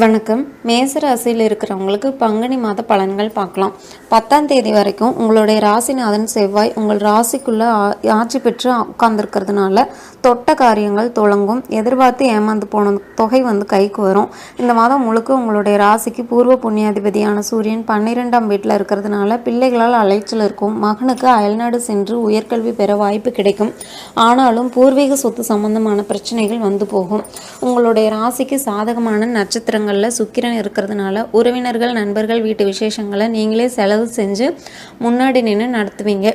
வணக்கம். மேசராசியில் இருக்கிறவங்களுக்கு பங்குனி மாத பலன்கள் பார்க்கலாம். பத்தாம் தேதி வரைக்கும் உங்களுடைய ராசிநாதன் செவ்வாய் உங்கள் ராசிக்குள்ளே ஆட்சி பெற்று உட்கார்ந்துருக்கிறதுனால தொட்ட காரியங்கள் தொடங்கும் எதிர்பார்த்து ஏமாந்து போன தொகை வந்து கைக்கு வரும். இந்த மாதம் முழுக்க உங்களுடைய ராசிக்கு பூர்வ புண்ணியாதிபதியான சூரியன் பன்னிரெண்டாம் வீட்டில் இருக்கிறதுனால பிள்ளைகளால் அலைச்சல் இருக்கும். மகனுக்கு அயல்நாடு சென்று உயர்கல்வி பெற வாய்ப்பு கிடைக்கும். ஆனாலும் பூர்வீக சொத்து சம்பந்தமான பிரச்சனைகள் வந்து போகும். உங்களுடைய ராசிக்கு சாதகமான நட்சத்திரங்கள் நட்சத்திரங்களில் சுக்கிரன் இருக்கிறதுனால உறவினர்கள் நண்பர்கள் வீட்டு விசேஷங்களை நீங்களே செலவு செஞ்சு முன்னாடி நின்று நடத்துவீங்க.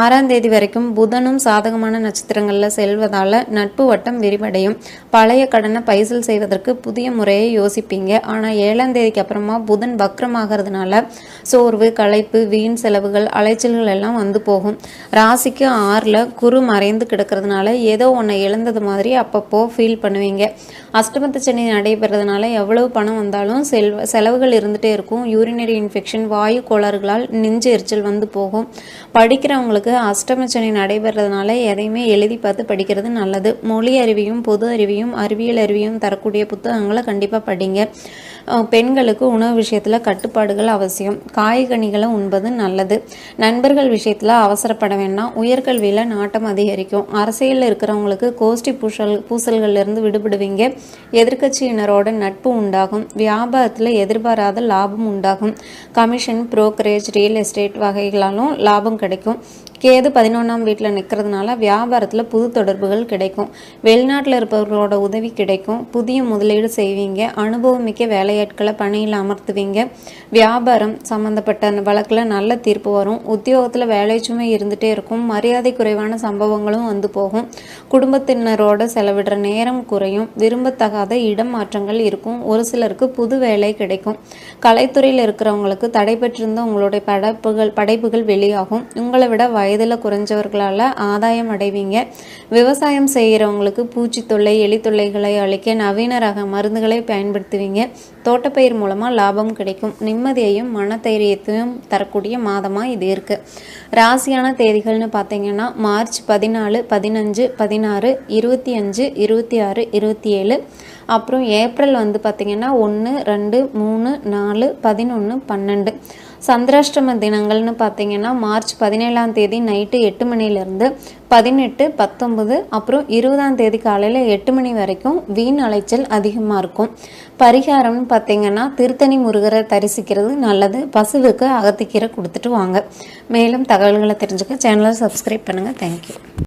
ஆறாம் தேதி வரைக்கும் புதனும் சாதகமான நட்சத்திரங்களில் செல்வதால் நட்பு வட்டம் விரிவடையும். பழைய கடனை பைசல் செய்வதற்கு புதிய முறையை யோசிப்பீங்க. ஆனால் ஏழாம் தேதிக்கு அப்புறமா புதன் வக்ரமாகிறதுனால சோர்வு களைப்பு வீண் செலவுகள் அலைச்சல்கள் எல்லாம் வந்து போகும். ராசிக்கு ஆறில் குரு மறைந்து கிடக்கிறதுனால ஏதோ ஒன்றை இழந்தது மாதிரி அப்பப்போ ஃபீல் பண்ணுவீங்க. அஷ்டமத்து சனி நடைபெறதுனால எவ்வளவு பணம் வந்தாலும் செல்வ செலவுகள் இருந்துகிட்டே இருக்கும். யூரினரி இன்ஃபெக்ஷன் வாயு கோளாறுகளால் நெஞ்சு எரிச்சல் வந்து போகும். படிக்கிறவங்களுக்கு அஷ்டமச்சனை நடைபெறதுனால எதையுமே எழுதி பார்த்து படிக்கிறது நல்லது. மொழி அறிவியும் பொது அறிவியும் அறிவியல் அறிவியும் தரக்கூடிய புத்தகங்களை கண்டிப்பாக படிங்க. பெண்களுக்கு உணவு விஷயத்தில் கட்டுப்பாடுகள் அவசியம். காய்கனிகளை உண்பது நல்லது. நண்பர்கள் விஷயத்தில் அவசரப்பட வேண்டாம். உயர்கல்வியில் நாட்டம் அதிகரிக்கும். அரசியலில் இருக்கிறவங்களுக்கு கோஷ்டி பூசல் பூசல்கள்லேருந்து விடுபடுவீங்க. எதிர்க்கட்சியினரோட நட்பு உண்டாகும். வியாபாரத்தில் எதிர்பாராத லாபம் உண்டாகும். கமிஷன் புரோக்கரேஜ் ரியல் எஸ்டேட் வகைகளாலும் லாபம் கிடைக்கும். கேது பதினொன்றாம் வீட்டில் நிற்கிறதுனால வியாபாரத்தில் புது தொடர்புகள் கிடைக்கும். வெளிநாட்டில் இருப்பவர்களோட உதவி கிடைக்கும். புதிய முதலீடு செய்வீங்க. அனுபவமிக்க வேலையாட்களை பணியில் அமர்த்துவீங்க. வியாபாரம் சம்மந்தப்பட்ட வழக்கில் நல்ல தீர்ப்பு வரும். உத்தியோகத்தில் வேலை சுமை இருந்துகிட்டே இருக்கும். மரியாதை குறைவான சம்பவங்களும் வந்து போகும். குடும்பத்தினரோட செலவிடுற நேரம் குறையும். விரும்பத்தகாத இடம் மாற்றங்கள் இருக்கும். ஒரு சிலருக்கு புது வேலை கிடைக்கும். கலைத்துறையில் இருக்கிறவங்களுக்கு தடைபெற்றிருந்த உங்களுடைய படைப்புகள் படைப்புகள் வெளியாகும். உங்களை விட வயதில் குறைஞ்சவர்களால் ஆதாயம் அடைவீங்க. விவசாயம் செய்கிறவங்களுக்கு பூச்சி தொல்லை எலி தொல்லைகளை அழிக்க நவீன ரக மருந்துகளை பயன்படுத்துவீங்க. தோட்டப்பயிர் மூலமாக லாபம் கிடைக்கும். நிம்மதியையும் மனதைரியத்தையும் தரக்கூடிய மாதமாக இது இருக்குது ராசியான தேதிகள்னு பார்த்தீங்கன்னா மார்ச் பதினாலு பதினஞ்சு பதினாறு இருபத்தி அஞ்சு இருபத்தி ஆறு இருபத்தி ஏழு அப்புறம் ஏப்ரல் வந்து பார்த்திங்கன்னா ஒன்று ரெண்டு மூணு நாலு பதினொன்று பன்னெண்டு. சந்திராஷ்டம தினங்கள்னு பார்த்தீங்கன்னா மார்ச் பதினேழாம் தேதி நைட்டு எட்டு மணிலேருந்து பதினெட்டு பத்தொம்பது அப்புறம் இருபதாம் தேதி காலையில் எட்டு மணி வரைக்கும் வீண் அலைச்சல் அதிகமாக இருக்கும். பரிகாரம்னு பார்த்தீங்கன்னா திருத்தணி முருகரை தரிசிக்கிறது நல்லது. பசுவுக்கு அகத்திக்கீரை கொடுத்துட்டு வாங்க. மேலும் தகவல்களை தெரிஞ்சுக்க சேனலை சப்ஸ்கிரைப் பண்ணுங்கள் தேங்க்யூ